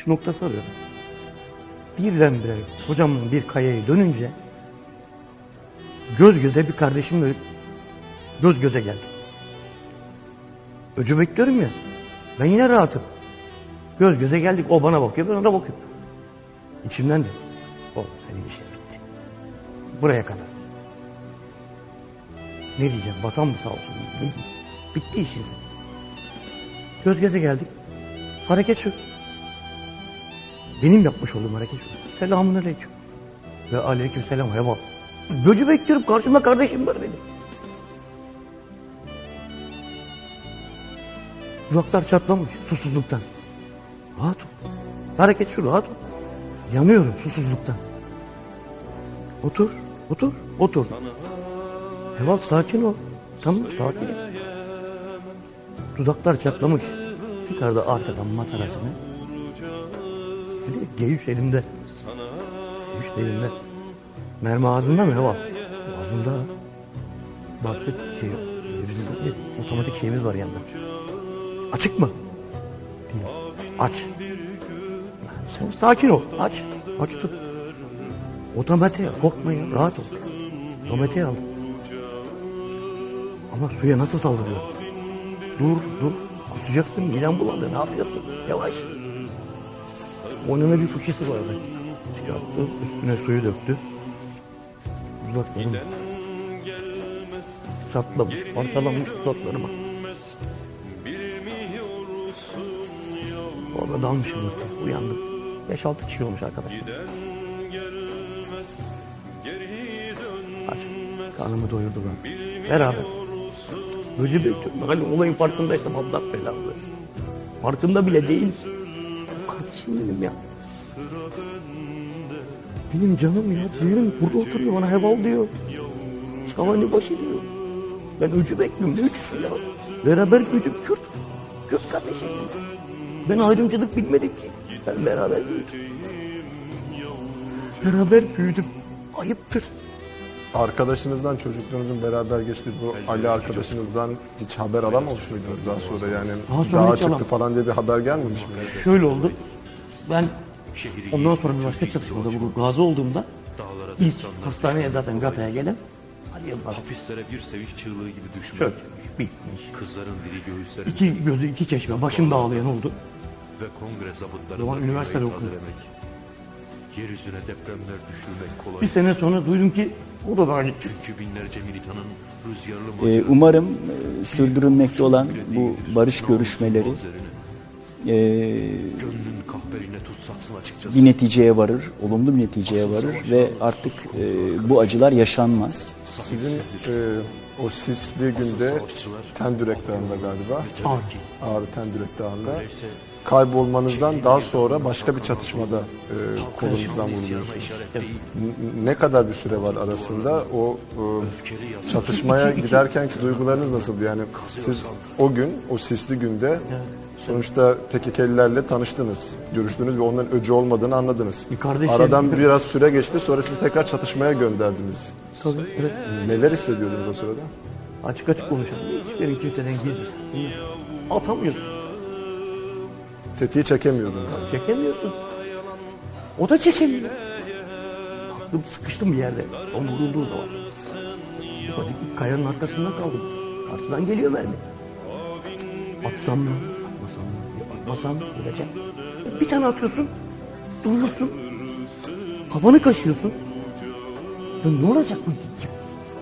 çıkış noktası arıyorum. Birdenbire hocamın bir kayaya dönünce göz göze bir kardeşimle göz göze geldik. Öcü bekliyorum ya. Ben yine rahatım. Göz göze geldik. O bana bakıyor, ben ona bakıyorum. İçimden de. O senin işin bitti. Buraya kadar. Ne diyeceğim? Vatan mı sağ olsun? Ne diyeyim? Bitti işin. Göz göze geldik. Hareket şu. Benim yapmış olduğum hareket şu. Selamun aleyküm. Ve aleyküm selam. Heval. Gözü bekliyorum. Karşımda kardeşim var benim. Dudaklar çatlamış susuzluktan. Rahat ol. Hareket şu rahat ol. Yanıyorum susuzluktan. Otur, otur, otur. Heval sakin ol. Tamam sakin. Dudaklar çatlamış. Çıkardı arkadan matarasını. Bir de geyüş elimde. Geyüş de elimde. Mermi ağzında mı Heval? Ağzında. Baktık şey, bizim bir otomatik şeyimiz var yanında. Açık mı? Değil. Aç. Sen sakin ol. Aç. Aç tut. Otomatiğe korkmayın. Rahat ol. Otomatiğe al. Ama suya nasıl saldırıyor? Dur dur. Kusacaksın. Miden bulandı. Ne yapıyorsun? Yavaş. Boynuna bir fıçısı vardı. Çıkarttı. Üstüne suyu döktü. Dudaklarım çatlamış. Parçalanmış dudaklarıma. Orada dalmışım uykuya. Uyandım. 5-6 kişi olmuş arkadaşlar. Aç. Karnımı doyurdular. Beraber. Böcü bekliyorum. Hani olayın farkındaysam Allah belamı versin. Farkında bile değil. Kardeşim benim ya. Benim canım ya. Benim burada oturuyor bana heval diyor. Çavani başı diyor. Ben öcü bekliyorum. Ne öcüsü ya? Beraber büyüdük Kürt. Kürt kardeşim. Ben ayrımcılık bilmedim ki. Ben beraber büyüdüm. Beraber büyüdüm. Ayıptır. Arkadaşınızdan çocukluğunuzun beraber geçtiği bu Ali arkadaşınızdan hiç haber alamamış mıydınız daha sonra yani Daha sonra daha hiç çıktı alam- falan diye bir haber gelmemiş miydi? Şöyle oldu. Ben ondan sonra bir başka çatışmada bu gazi olduğumda ilk hastaneye zaten Gata'ya gelen Ali Yılmaz. Hapislere bir sevinç çığlığı gibi düşmek. Şöyle bitmiş. Kızların dili göğüslerinde İki gözü iki çeşme başımda ağlayan oldu. ve kongre zabıtlarında Zaman üniversitede okudum. Yeryüzüne depremler düşürmek kolay. Bir sene sonra duydum ki o da daha gitti. Çünkü binlerce militanın rüzgarlı Ee, umarım e, sürdürülmekte olan bu barış görüşmeleri e, bir neticeye varır, olumlu bir neticeye varır ve artık e, bu acılar yaşanmaz. Sizin e, o sisli günde Tendürek Dağı'nda galiba. Ağrı Tendürek Dağı'nda kaybolmanızdan daha sonra başka bir çatışmada e, kolunuzdan vuruluyorsunuz. Ne kadar bir süre var arasında? O e, çatışmaya giderkenki duygularınız nasıldı? Yani siz o gün, o sisli günde sonuçta PKK'lilerle tanıştınız, görüştünüz ve onların öcü olmadığını anladınız. Kardeşim- Aradan biraz süre geçti, sonra sizi tekrar çatışmaya gönderdiniz. Tabii, evet. Neler hissediyordunuz o sırada? Açık açık konuşalım. Hiçbirin kimseden gizlisi. Atamıyorsun. Tetiği çekemiyordun. Çekemiyorsun. O da çekemiyor. Aklım sıkıştım bir yerde. Son zaman. Ufacık bir kayanın arkasında kaldım. Karşıdan geliyor mermi. Atsam mı? Atmasam mı? Ya Atmasam öleceğim. Bir tane atıyorsun. Durursun. Kafanı kaşıyorsun. Ya ne olacak bu?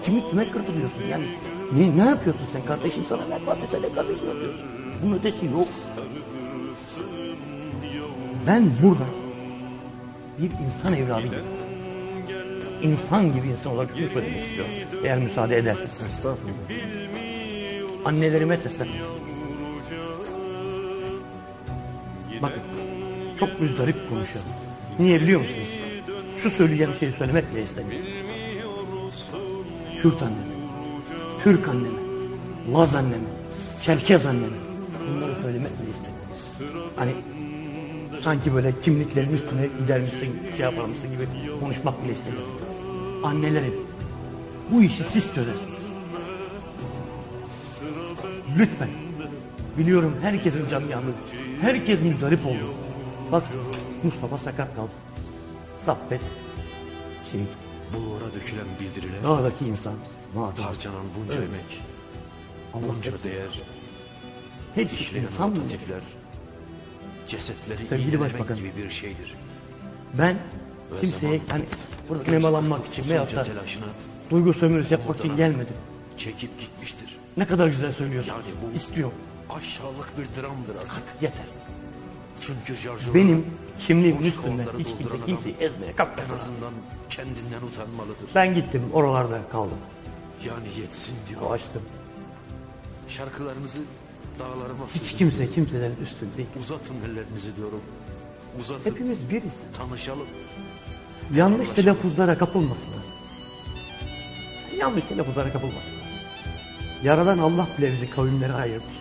Kimi kime kırdırıyorsun? Yani ne, ne yapıyorsun sen kardeşim sana ne yapıyorsun? Sen de kardeşim yapıyorsun. Bunun ötesi yok. Ben burada bir insan evladı gibi, insan gibi insan olarak şunu söylemek istiyorum. Eğer müsaade ederseniz. Estağfurullah. Annelerime seslenmek. Bakın, çok müzdarip konuşuyorum. Niye biliyor musunuz? Şu söyleyeceğim şeyi söylemek bile istemiyorum. Kürt anneme, Türk anneme, Laz anneme, Çerkez anneme. Bunları söylemek bile istemiyorum. Hani sanki böyle kimliklerin üstüne gidermişsin, şey yaparmışsın gibi konuşmak bile istemiyorum. Annelerim, bu işi siz çözersiniz. Lütfen. Biliyorum herkesin canı yandı. Herkes müzdarip oldu. Bak Mustafa sakat kaldı. Saffet, şehit, Bulvara dökülen bildiriler, dağdaki insan, mağdur. harcanan bunca Evet. emek, Allah bunca değer, Hepsi insan mı? Cesetleri Sevgili Başbakan. gibi bir şeydir. Ben Ve kimseye zaman hani burada nemalanmak için veyahut da telaşına duygu sömürüsü yapmak için oradan gelmedim. çekip gitmiştir. Ne kadar güzel söylüyorsun. Yani bu İstiyorum. aşağılık bir dramdır artık. Artık yeter. Çünkü Jarjur'a Benim kimliğimin boş üstünde kovanları hiç kimse dolduran kimseyi adam ezmeye En kalkmasın. azından kendinden utanmalıdır. Ben gittim oralarda kaldım. Yani yetsin diyor. Dolaştım. Şarkılarınızı dağlarıma Hiç kimse kimselerin üstünde değil. Uzatın ellerinizi diyorum. Uzatın. Hepimiz biriz. Tanışalım. Yanlış telaffuzlara kapılmasınlar. Yanlış telaffuzlara kapılmasınlar. Yaradan Allah bile bizi kavimlere ayırmış.